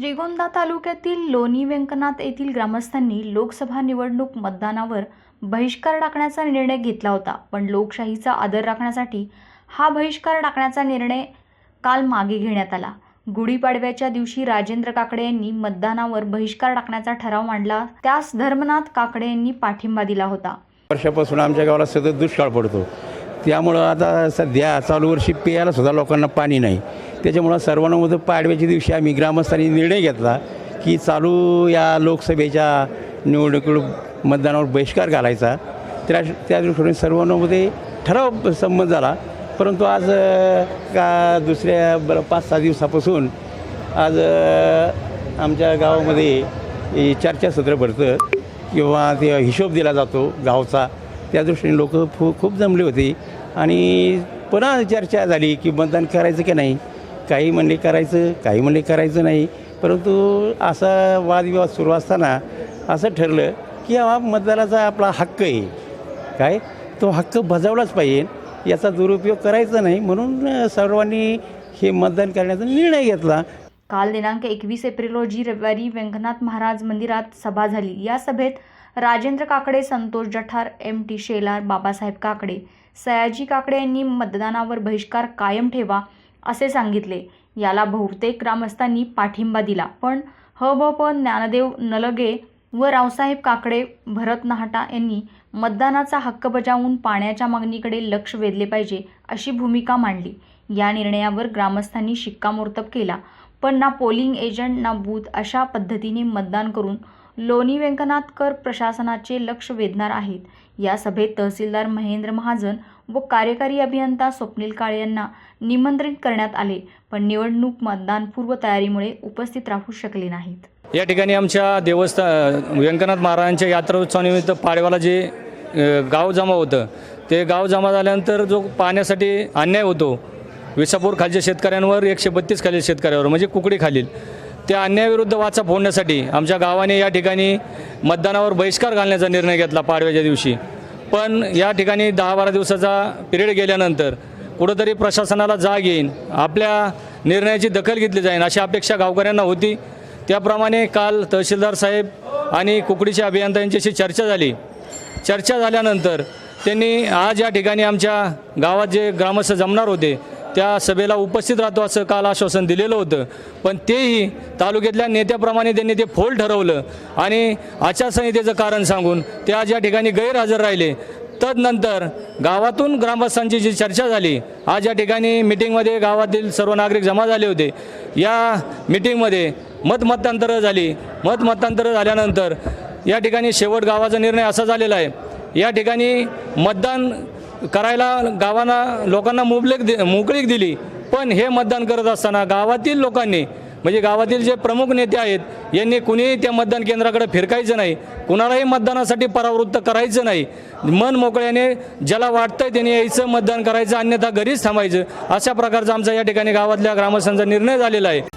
श्रीगोंदा तालुक्यातील लोणी व्यंकनाथ येथील ग्रामस्थांनी लोकसभा निवडणूक मतदानावर बहिष्कार टाकण्याचा निर्णय घेतला होता. पण लोकशाहीचा आदर राखण्यासाठी हा बहिष्कार टाकण्याचा निर्णय काल मागे घेण्यात आला. गुढीपाडव्याच्या दिवशी राजेंद्र काकडे यांनी मतदानावर बहिष्कार टाकण्याचा ठराव मांडला. त्यास धर्मनाथ काकडे यांनी पाठिंबा दिला होता. वर्षापासून आमच्या गावाला सतत दुष्काळ पडतो. त्यामुळं आता सध्या चालू वर्षी पेयाला सुद्धा लोकांना पाणी नाही. त्याच्यामुळं सर्वांना पाडव्याच्या दिवशी आम्ही ग्रामस्थांनी निर्णय घेतला की चालू या लोकसभेच्या निवडणुकीवर मतदानावर बहिष्कार घालायचा. त्या त्या दृष्टीने सर्वांमध्ये ठराव संमत झाला. परंतु आज का दुसऱ्या बरं पाच सहा दिवसापासून आज आमच्या गावामध्ये चर्चासत्र भरतं किंवा ते हिशोब दिला जातो गावचा. त्या दृष्टीने लोक फू खूप जमले होते. आणि पुन्हा चर्चा झाली की मतदान करायचं की नाही? काही म्हणले करायचं काही म्हणले करायचं नाही. परंतु असा वादविवाद सुरू असताना असं ठरलं की हा मतदानाचा आपला हक्क आहे. काय? तो हक्क बजावलाच पाहिजे. याचा दुरुपयोग करायचा नाही म्हणून सर्वांनी हे मतदान करण्याचा निर्णय घेतला. काल दिनांक एकवीस एप्रिल रोजी रविवारी व्यंकनाथ महाराज मंदिरात सभा झाली. या सभेत राजेंद्र काकडे संतोष जठार एम टी शेलार बाबासाहेब काकडे सयाजी काकडे यांनी मतदानावर बहिष्कार कायम ठेवा असे सांगितले. याला बहुतेक ग्रामस्थांनी पाठिंबा दिला. पण ह भ प ज्ञानदेव नलगे व रावसाहेब काकडे भरत नाहटा यांनी मतदानाचा हक्क बजावून पाण्याच्या मागणीकडे लक्ष वेधले पाहिजे अशी भूमिका मांडली. या निर्णयावर ग्रामस्थांनी शिक्कामोर्तब केला. पण ना पोलिंग एजंट ना बूथ अशा पद्धतीने मतदान करून लोणी व्यंकनाथकर प्रशासनाचे लक्ष वेधणार आहेत. या सभेत तहसीलदार महेंद्र महाजन व कार्यकारी अभियंता स्वप्नील काळे यांना निमंत्रित करण्यात आले पण निवडणूक मतदानपूर्व तयारीमुळे उपस्थित राहू शकले नाहीत. या ठिकाणी आमच्या देवस्थान व्यंकनाथ महाराजांच्या यात्रोत्सवानिमित्त पाडव्याला जे गाव जमा होतं ते गाव जमा झाल्यानंतर जो पाण्यासाठी अन्याय होतो विसापूर खालच्या शेतकऱ्यांवर एकशे बत्तीस खालील शेतकऱ्यावर म्हणजे कुकडी खालील त्या अन्यायाविरुद्ध वाचा फोडण्यासाठी आमच्या गावाने या ठिकाणी मतदानावर बहिष्कार घालण्याचा निर्णय घेतला पाडव्याच्या दिवशी. पण या ठिकाणी दहा बारा दिवसाचा पिरियड गेल्यानंतर कुठंतरी प्रशासनाला जाग येईन आपल्या निर्णयाची दखल घेतली जाईल अशी अपेक्षा गावकऱ्यांना होती. त्याप्रमाणे काल तहसीलदार साहेब आणि कुकडीच्या अभियंता यांच्याशी चर्चा झाली. चर्चा झाल्यानंतर त्यांनी आज या ठिकाणी आमच्या गावात जे ग्रामस्थ जमणार होते त्या सभेला उपस्थित राहतो असं काल आश्वासन दिलेलं होतं. पण तेही तालुक्यातल्या नेत्याप्रमाणे त्यांनी ते फोल ठरवलं. आणि आचारसंहितेचं कारण सांगून ते आज या ठिकाणी गैरहजर राहिले. तदनंतर गावातून ग्रामस्थांची जी चर्चा झाली आज या ठिकाणी मिटिंगमध्ये गावातील सर्व नागरिक जमा झाले होते. या मिटिंगमध्ये मतमतांतरं झाली. मतमतांतरं झाल्यानंतर या ठिकाणी शेवट गावाचा निर्णय असा झालेला आहे. या ठिकाणी मतदान करायला गावांना लोकांना मुबलेक दि मोकळीक दिली. पण हे मतदान करत असताना गावातील लोकांनी म्हणजे गावातील जे प्रमुख नेते आहेत यांनी कुणीही त्या मतदान केंद्राकडे फिरकायचं नाही. कुणालाही मतदानासाठी परावृत्त करायचं नाही. मन मोकळ्याने ज्याला वाटतंय त्यांनी यायचं मतदान करायचं अन्यथा घरीच थांबायचं अशा प्रकारचा आमचा या ठिकाणी गावातल्या ग्रामस्थांचा निर्णय झालेला आहे.